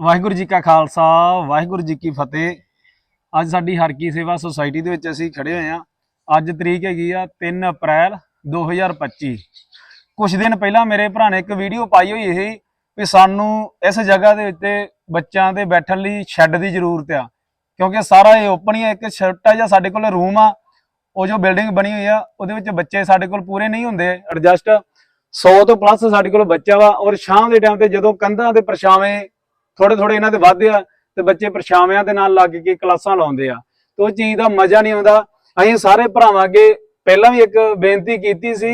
ਵਾਹਿਗੁਰੂ ਜੀ ਕਾ ਖਾਲਸਾ, ਵਾਹਿਗੁਰੂ ਜੀ ਕੀ ਫਤਿਹ। ਅੱਜ ਸਾਡੀ ਹਰਕੀ ਸੇਵਾ ਸੁਸਾਇਟੀ ਦੇ ਵਿੱਚ ਅਸੀਂ ਖੜੇ ਹੋਏ ਆ ਅੱਜ ਤਰੀਕ ਹੈਗੀ ਆ 3 ਅਪ੍ਰੈਲ 2025 ਕੁਝ ਦਿਨ ਪਹਿਲਾਂ ਮੇਰੇ ਭਰਾ ਨੇ ਇੱਕ ਵੀਡੀਓ ਪਾਈ ਹੋਈ ਸੀ ਵੀ ਸਾਨੂੰ ਇਸ ਜਗ੍ਹਾ ਦੇ ਉੱਤੇ ਬੱਚਿਆਂ ਦੇ ਬੈਠਣ ਲਈ ਸ਼ੈੱਡ ਦੀ ਜ਼ਰੂਰਤ ਆ। ਕਿਉਂਕਿ ਸਾਰਾ ਇਹ ਓਪਨ ਹੀ ਆ, ਇੱਕ ਛੋਟਾ ਜਿਹਾ ਸਾਡੇ ਕੋਲ ਰੂਮ ਆ, ਉਹ ਜੋ ਬਿਲਡਿੰਗ ਬਣੀ ਹੋਈ ਆ, ਉਹਦੇ ਵਿੱਚ ਬੱਚੇ ਸਾਡੇ ਕੋਲ ਪੂਰੇ ਨਹੀਂ ਹੁੰਦੇ ਐਡਜਸਟ 100 ਤੋਂ ਪਲੱਸ ਸਾਡੇ ਕੋਲ ਬੱਚਾ ਵਾ ਔਰ ਸ਼ਾਮ ਦੇ ਟਾਈਮ ਤੇ ਜਦੋਂ ਕੰਧਾਂ ਦੇ ਪਰਛਾਵੇਂ ਥੋੜੇ ਥੋੜੇ ਇਹਨਾਂ ਦੇ ਵੱਧਦੇ ਆ ਤੇ ਬੱਚੇ ਪਰਛਾਵਿਆਂ ਦੇ ਨਾਲ ਲੱਗ ਕੇ ਕਲਾਸਾਂ ਲਾਉਂਦੇ ਆ। ਤੇ ਉਹ ਚੀਜ਼ ਦਾ ਮਜ਼ਾ ਨਹੀਂ ਆਉਂਦਾ। ਅਸੀਂ ਸਾਰੇ ਭਰਾਵਾਂ ਅੱਗੇ ਪਹਿਲਾਂ ਵੀ ਇੱਕ ਬੇਨਤੀ ਕੀਤੀ ਸੀ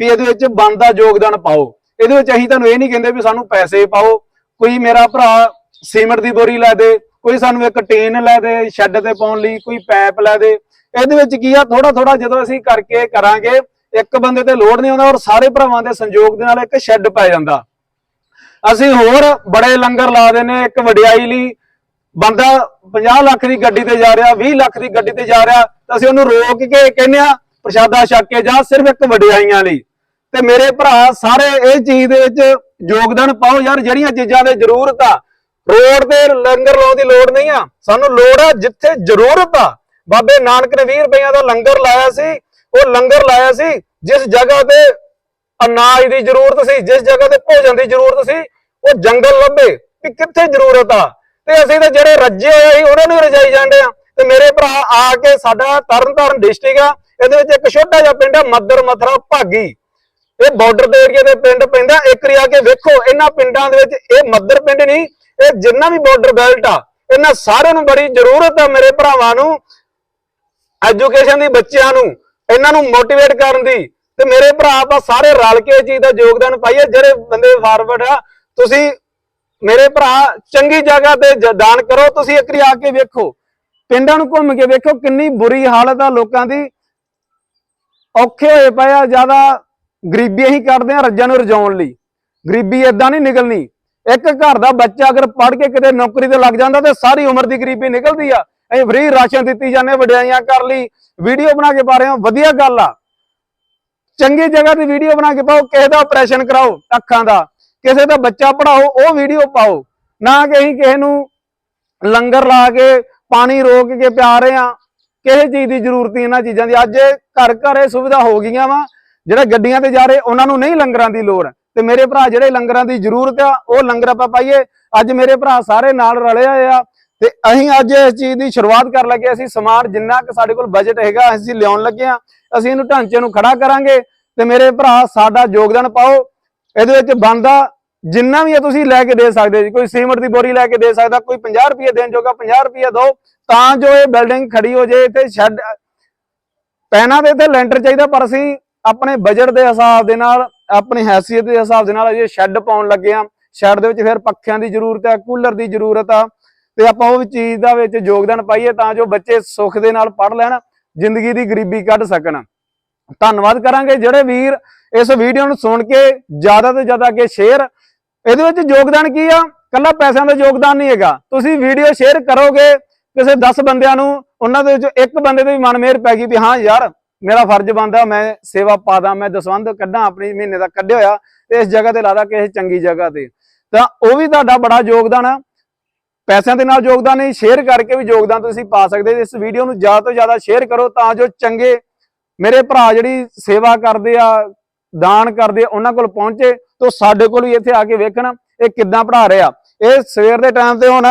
ਵੀ ਇਹਦੇ ਵਿੱਚ ਬਣਦਾ ਯੋਗਦਾਨ ਪਾਓ। ਇਹਦੇ ਵਿੱਚ ਅਸੀਂ ਤੁਹਾਨੂੰ ਇਹ ਨਹੀਂ ਕਹਿੰਦੇ ਵੀ ਸਾਨੂੰ ਪੈਸੇ ਪਾਓ। ਕੋਈ ਮੇਰਾ ਭਰਾ ਸੀਮੈਂਟ ਦੀ ਬੋਰੀ ਲੈ ਦੇ, ਕੋਈ ਸਾਨੂੰ ਇੱਕ ਟੀਨ ਲੈ ਦੇ ਸ਼ੈੱਡ ਤੇ ਪਾਉਣ ਲਈ, ਕੋਈ ਪੈਪ ਲੈ ਦੇ। ਇਹਦੇ ਵਿੱਚ ਕੀ ਆ ਥੋੜਾ ਥੋੜਾ ਜਦੋਂ ਅਸੀਂ ਕਰਕੇ ਕਰਾਂਗੇ, ਇੱਕ ਬੰਦੇ ਤੇ ਲੋਡ ਨਹੀਂ ਆਉਂਦਾ ਔਰ ਸਾਰੇ ਭਰਾਵਾਂ ਦੇ ਸੰਯੋਗ ਦੇ ਨਾਲ ਇੱਕ ਸ਼ੈੱਡ ਪੈ ਜਾਂਦਾ। ਅਸੀਂ ਹੋਰ ਬੜੇ ਲੰਗਰ ਲਾ ਦਿੰਨੇ ਇੱਕ ਵਡਿਆਈ ਲਈ ਬੰਦਾ 50 ਲੱਖ ਦੀ ਗੱਡੀ ਤੇ ਜਾ ਰਿਹਾ 20 ਲੱਖ ਦੀ ਗੱਡੀ ਤੇ ਜਾ ਰਿਹਾ, ਤਾਂ ਅਸੀਂ ਉਹਨੂੰ ਰੋਕ ਕੇ ਕਹਿੰਦੇ ਆ ਪ੍ਰਸ਼ਾਦਾ ਛਕ ਕੇ ਜਾ ਸਿਰਫ ਇੱਕ ਵਡਿਆਈਆਂ ਲਈ। ਤੇ ਮੇਰੇ ਭਰਾ ਸਾਰੇ ਇਹ ਚੀਜ਼ ਦੇ ਵਿੱਚ ਯੋਗਦਾਨ ਪਾਓ, ਯਾਰ ਜਿਹੜੀਆਂ ਚੀਜ਼ਾਂ ਦੀ ਜ਼ਰੂਰਤ ਆ। ਰੋਡ ਤੇ ਲੰਗਰ ਲਾਉਣ ਦੀ ਲੋੜ ਨਹੀਂ ਆ। ਸਾਨੂੰ ਲੋੜ ਆ ਜਿੱਥੇ ਜ਼ਰੂਰਤ ਆ। ਬਾਬੇ ਨਾਨਕ ਨੇ 20 ਰੁਪਈਆਂ ਦਾ ਲੰਗਰ ਲਾਇਆ ਸੀ, ਉਹ ਲੰਗਰ ਲਾਇਆ ਸੀ, ਜਿਸ ਜਗ੍ਹਾ ਤੇ ਅਨਾਜ ਦੀ ਜ਼ਰੂਰਤ ਸੀ, ਜਿਸ ਜਗ੍ਹਾ ਤੇ ਭੋਜਨ ਦੀ ਜ਼ਰੂਰਤ ਸੀ ਉਹ ਜੰਗਲ ਲੱਭੇ ਕਿ ਕਿੱਥੇ ਜ਼ਰੂਰਤ ਆ। ਤੇ ਅਸੀਂ ਤਾਂ ਜਿਹੜੇ ਰੱਜੇ ਹੋਏ ਸੀ ਉਹਨਾਂ ਨੂੰ ਰਜਾਈ ਜਾਂਦੇ ਆ। ਤੇ ਮੇਰੇ ਭਰਾ ਆ ਕੇ ਸਾਡਾ ਤਰਨਤਾਰਨ ਡਿਸਟ੍ਰਿਕਟ ਆ, ਇਹਦੇ ਵਿੱਚ ਇੱਕ ਛੋਟਾ ਜਿਹਾ ਪਿੰਡ ਆ, ਮੱਦਰ ਮਥਰਾ ਭਾਗੀ। ਇਹ ਬਾਰਡਰ ਦੇ ਏਰੀਆ ਦੇ ਪਿੰਡ ਪੈਂਦਾ, ਇੱਕ ਵਾਰੀ ਆ ਕੇ ਵੇਖੋ, ਇਹਨਾਂ ਪਿੰਡਾਂ ਦੇ ਵਿੱਚ ਇਹ ਮੱਦਰ ਪਿੰਡ ਨਹੀਂ, ਇਹ ਜਿੰਨਾ ਵੀ ਬਾਰਡਰ ਬੈਲਟ ਆ, ਇਹਨਾਂ ਸਾਰਿਆਂ ਨੂੰ ਬੜੀ ਜ਼ਰੂਰਤ ਆ ਮੇਰੇ ਭਰਾਵਾਂ ਨੂੰ ਐਜੂਕੇਸ਼ਨ ਦੀ ਬੱਚਿਆਂ ਨੂੰ, ਇਹਨਾਂ ਨੂੰ ਮੋਟੀਵੇਟ ਕਰਨ ਦੀ। ਤੇ ਮੇਰੇ ਭਰਾ ਆਪਾਂ ਸਾਰੇ ਰਲ ਕੇ ਇਹ ਚੀਜ਼ ਦਾ ਯੋਗਦਾਨ ਪਾਈਏ, ਜਿਹੜੇ ਬੰਦੇ ਫਾਰਵਰਡ ਆ ਤੁਸੀਂ ਮੇਰੇ ਭਰਾ, ਚੰਗੀ ਜਗ੍ਹਾ ਤੇ ਦਾਨ ਕਰੋ, ਤੁਸੀਂ ਇੱਕ ਆ ਕੇ ਵੇਖੋ। ਪਿੰਡਾਂ ਨੂੰ ਘੁੰਮ ਕੇ ਵੇਖੋ ਕਿੰਨੀ ਬੁਰੀ ਹਾਲਤ ਆ ਲੋਕਾਂ ਦੀ। ਔਖੇ ਹੋਏ ਪਏ ਆ, ਜ਼ਿਆਦਾ ਗਰੀਬੀ ਅਸੀਂ ਕੱਢਦੇ ਆ ਰੱਜਾਂ ਨੂੰ ਰਜਾਉਣ ਲਈ। ਗਰੀਬੀ ਏਦਾਂ ਨਹੀਂ ਨਿਕਲਣੀ। ਇੱਕ ਘਰ ਦਾ ਬੱਚਾ ਅਗਰ ਪੜ੍ਹ ਕੇ ਕਿਤੇ ਨੌਕਰੀ ਤੇ ਲੱਗ ਜਾਂਦਾ ਤੇ ਸਾਰੀ ਉਮਰ ਦੀ ਗਰੀਬੀ ਨਿਕਲਦੀ ਆ। ਅਸੀਂ ਫ੍ਰੀ ਰਾਸ਼ਨ ਦਿੱਤੀ ਜਾਂਦੇ ਵਡਿਆਈਆਂ ਕਰ ਲਈ। ਵੀਡੀਓ ਬਣਾ ਕੇ ਪਾ ਰਹੇ ਹਾਂ, ਵਧੀਆ ਗੱਲ ਆ। ਚੰਗੀ ਜਗ੍ਹਾ ਤੇ ਵੀਡੀਓ ਬਣਾ ਕੇ ਪਾਓ, ਕਿਸੇ ਦਾ ਆਪਰੇਸ਼ਨ ਕਰਾਓ, ਅੱਖਾਂ ਦਾ। ਕਿਸੇ ਦਾ ਬੱਚਾ ਪੜਾਓ ਉਹ ਵੀਡੀਓ ਪਾਓ। ਨਾ ਕਿ ਅਸੀਂ ਕਿਸੇ ਨੂੰ ਲੰਗਰ ਲਾ ਕੇ, ਪਾਣੀ ਰੋਕ ਕੇ ਪਿਆ ਰਹੇ ਆ ਕਿਸੇ ਚੀਜ਼ ਦੀ ਜ਼ਰੂਰਤ ਨਹੀਂ ਇਹਨਾਂ ਚੀਜ਼ਾਂ ਦੀ। ਅੱਜ ਘਰ ਘਰ ਇਹ ਸੁਵਿਧਾ ਹੋ ਗਈਆਂ ਵਾ। ਜਿਹੜੇ ਗੱਡੀਆਂ ਤੇ ਜਾ ਰਹੇ, ਉਹਨਾਂ ਨੂੰ ਨਹੀਂ ਲੰਗਰਾਂ ਦੀ ਲੋੜ। ਤੇ ਮੇਰੇ ਭਰਾ ਜਿਹੜੇ ਲੰਗਰਾਂ ਦੀ ਜ਼ਰੂਰਤ ਆ, ਉਹ ਲੰਗਰ ਆਪਾਂ ਪਾਈਏ। ਅੱਜ ਮੇਰੇ ਭਰਾ ਸਾਰੇ ਨਾਲ ਰਲੇ ਹੋਏ ਆ। ਤੇ ਅਸੀਂ ਅੱਜ ਇਸ ਚੀਜ਼ ਦੀ ਸ਼ੁਰੂਆਤ ਕਰਨ ਲੱਗੇ ਅਸੀਂ ਸਮਾਨ ਜਿੰਨਾ ਕਿ ਸਾਡੇ ਕੋਲ ਬਜਟ ਹੈਗਾ, ਅਸੀਂ ਲਿਆਉਣ ਲੱਗੇ ਆ ਅਸੀਂ ਇਹਨੂੰ ਢਾਂਚੇ ਨੂੰ ਖੜਾ ਕਰਾਂਗੇ। ਤੇ ਮੇਰੇ ਭਰਾ ਸਾਡਾ ਯੋਗਦਾਨ ਪਾਓ। ਇਹਦੇ ਵਿੱਚ ਬੰਦਾ ਜਿੰਨਾ ਵੀ ਤੁਸੀਂ ਲੈ ਕੇ ਦੇ ਸਕਦੇ ਜੀ, ਕੋਈ ਸੀਮੈਂਟ ਦੀ ਬੋਰੀ ਲੈ ਕੇ ਦੇ ਸਕਦਾ, ਕੋਈ 50 ਰੁਪਏ ਦੇਣ ਜੋਗਾ 50 ਰੁਪਏ ਦਿਓ, ਤਾਂ ਜੋ ਇਹ ਬਿਲਡਿੰਗ ਖੜੀ ਹੋ ਜੇ ਇੱਥੇ ਸ਼ੈੱਡ ਪੈਣਾ ਤੇ ਇੱਥੇ ਲੈਂਟਰ ਚਾਹੀਦਾ, ਪਰ ਅਸੀਂ ਆਪਣੇ ਬਜਟ ਦੇ ਹਿਸਾਬ ਦੇ ਨਾਲ, ਆਪਣੀ ਹੈਸੀਅਤ ਦੇ ਹਿਸਾਬ ਦੇ ਨਾਲ ਅਜੇ ਸ਼ੈੱਡ ਪਾਉਣ ਲੱਗੇ ਆ ਸ਼ੈੱਡ ਦੇ ਵਿੱਚ ਫਿਰ ਪੱਖਿਆਂ ਦੀ ਜ਼ਰੂਰਤ ਹੈ, ਕੂਲਰ ਦੀ ਜ਼ਰੂਰਤ ਆ, ਤੇ ਆਪਾਂ ਉਹ ਵੀ ਚੀਜ਼ ਦਾ ਵਿੱਚ ਯੋਗਦਾਨ ਪਾਈਏ ਤਾਂ ਜੋ ਬੱਚੇ ਸੁੱਖ ਦੇ ਨਾਲ ਪੜ੍ਹ ਲੈਣ, ਜ਼ਿੰਦਗੀ ਦੀ ਗਰੀਬੀ ਕੱਢ ਸਕਣ। ਧੰਨਵਾਦ ਕਰਾਂਗੇ ਜਿਹੜੇ ਵੀਰ ਇਸ ਵੀਡੀਓ ਨੂੰ ਸੁਣ ਕੇ ਜ਼ਿਆਦਾ ਤੋਂ ਜ਼ਿਆਦਾ ਅੱਗੇ ਸ਼ੇਅਰ ਇਹਦੇ ਵਿੱਚ ਯੋਗਦਾਨ ਕੀ ਆ? ਕੱਲਾ ਪੈਸਿਆਂ ਦਾ ਯੋਗਦਾਨ ਨਹੀਂ ਹੈਗਾ। ਤੁਸੀਂ ਵੀਡੀਓ ਸ਼ੇਅਰ ਕਰੋਗੇ, ਕਿਸੇ 10 ਬੰਦਿਆਂ ਨੂੰ, ਉਹਨਾਂ ਦੇ ਵਿੱਚੋਂ ਇੱਕ ਬੰਦੇ ਦੇ ਵੀ ਮਨ ਮਿਹਰ ਪੈ ਗਈ ਵੀ ਹਾਂ ਯਾਰ, ਮੇਰਾ ਫਰਜ਼ ਬਣਦਾ, ਮੈਂ ਸੇਵਾ ਪਾਦਾ ਮੈਂ ਦਸਵੰਧ ਕੱਢਾਂ, ਆਪਣੀ ਮਹੀਨੇ ਦਾ ਕੱਢਿਆ ਹੋਇਆ, ਤੇ ਇਸ ਜਗ੍ਹਾ ਤੇ ਲਾਦਾ ਕਿਸੇ ਚੰਗੀ ਜਗ੍ਹਾ ਤੇ। ਤਾਂ ਉਹ ਵੀ ਤੁਹਾਡਾ ਬੜਾ ਯੋਗਦਾਨ ਆ। ਪੈਸਿਆਂ ਦੇ ਨਾਲ ਯੋਗਦਾਨ ਨਹੀਂ ਸ਼ੇਅਰ ਕਰਕੇ ਵੀ ਯੋਗਦਾਨ ਤੁਸੀਂ ਪਾ ਸਕਦੇ ਇਸ ਵੀਡੀਓ ਨੂੰ ਜ਼ਿਆਦਾ ਤੋਂ ਜ਼ਿਆਦਾ ਸ਼ੇਅਰ ਕਰੋ ਤਾਂ ਜੋ ਚੰਗੇ ਮੇਰੇ ਭਰਾ ਜਿਹੜੀ ਸੇਵਾ ਕਰਦੇ ਆ ਦਾਨ ਕਰਦੇ, ਉਹਨਾਂ ਕੋਲ ਪਹੁੰਚੇ ਤੋਂ ਸਾਡੇ ਕੋਲ ਵੀ ਇੱਥੇ ਆ ਕੇ ਵੇਖਣ ਇਹ ਕਿੱਦਾਂ ਪੜਾ ਰਿਹਾ। ਇਹ ਸਵੇਰ ਦੇ ਟਾਈਮ ਤੇ ਹੁਣ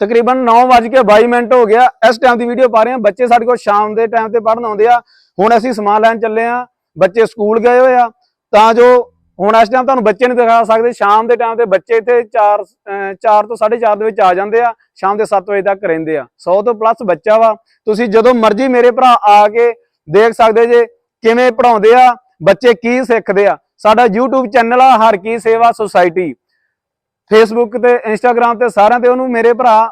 ਤਕਰੀਬਨ 9:22 ਮਿੰਟ ਹੋ ਗਿਆ। ਇਸ ਟਾਈਮ ਦੀ ਵੀਡੀਓ ਪਾ ਰਹੇ ਹਾਂ। ਬੱਚੇ ਸਾਡੇ ਕੋਲ ਸ਼ਾਮ ਦੇ ਟਾਈਮ ਤੇ ਪੜਨ ਆਉਂਦੇ ਆ। ਹੁਣ ਅਸੀਂ ਸਮਾਨ ਲੈਣ ਚੱਲੇ ਆ ਬੱਚੇ ਸਕੂਲ ਗਏ ਹੋਏ ਆ। ਤਾਂ ਜੋ ਹੁਣ ਇਸ ਟਾਈਮ ਤੁਹਾਨੂੰ ਬੱਚੇ ਨਹੀਂ ਦਿਖਾ ਸਕਦੇ। ਸ਼ਾਮ ਦੇ ਟਾਈਮ ਤੇ ਬੱਚੇ ਇੱਥੇ 4 4 ਤੋਂ 4:30 ਦੇ ਵਿੱਚ ਆ ਜਾਂਦੇ ਆ। ਸ਼ਾਮ ਦੇ 7 ਵਜੇ ਤੱਕ ਰਹਿੰਦੇ ਆ। 100 ਤੋਂ ਪਲੱਸ ਬੱਚਾ ਵਾ। ਤੁਸੀਂ ਜਦੋਂ ਮਰਜ਼ੀ ਮੇਰੇ ਭਰਾ ਆ ਕੇ ਦੇਖ ਸਕਦੇ ਜੇ ਕਿਵੇਂ ਪੜਾਉਂਦੇ ਆ, ਬੱਚੇ ਕੀ ਸਿੱਖਦੇ ਆ। ਸਾਡਾ YouTube ਚੈਨਲ ਆ, ਹਰ ਕੀ ਸੇਵਾ ਸੁਸਾਇਟੀ ਫੇਸਬੁੱਕ ਤੇ ਇੰਸਟਾਗ੍ਰam ਤੇ ਸਾਰਿਆਂ ਤੇ ਉਹਨੂੰ ਮੇਰੇ ਭਰਾ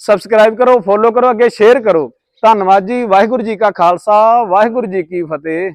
ਸਬਸਕ੍ਰਾਈਬ ਕਰੋ ਫੋਲੋ ਕਰੋ, ਅੱਗੇ ਸ਼ੇਅਰ ਕਰੋ। ਧੰਨਵਾਦ ਜੀ, ਵਾਹਿਗੁਰੂ ਜੀ ਕਾ ਖਾਲਸਾ, ਵਾਹਿਗੁਰੂ ਜੀ ਕੀ ਫਤਿਹ।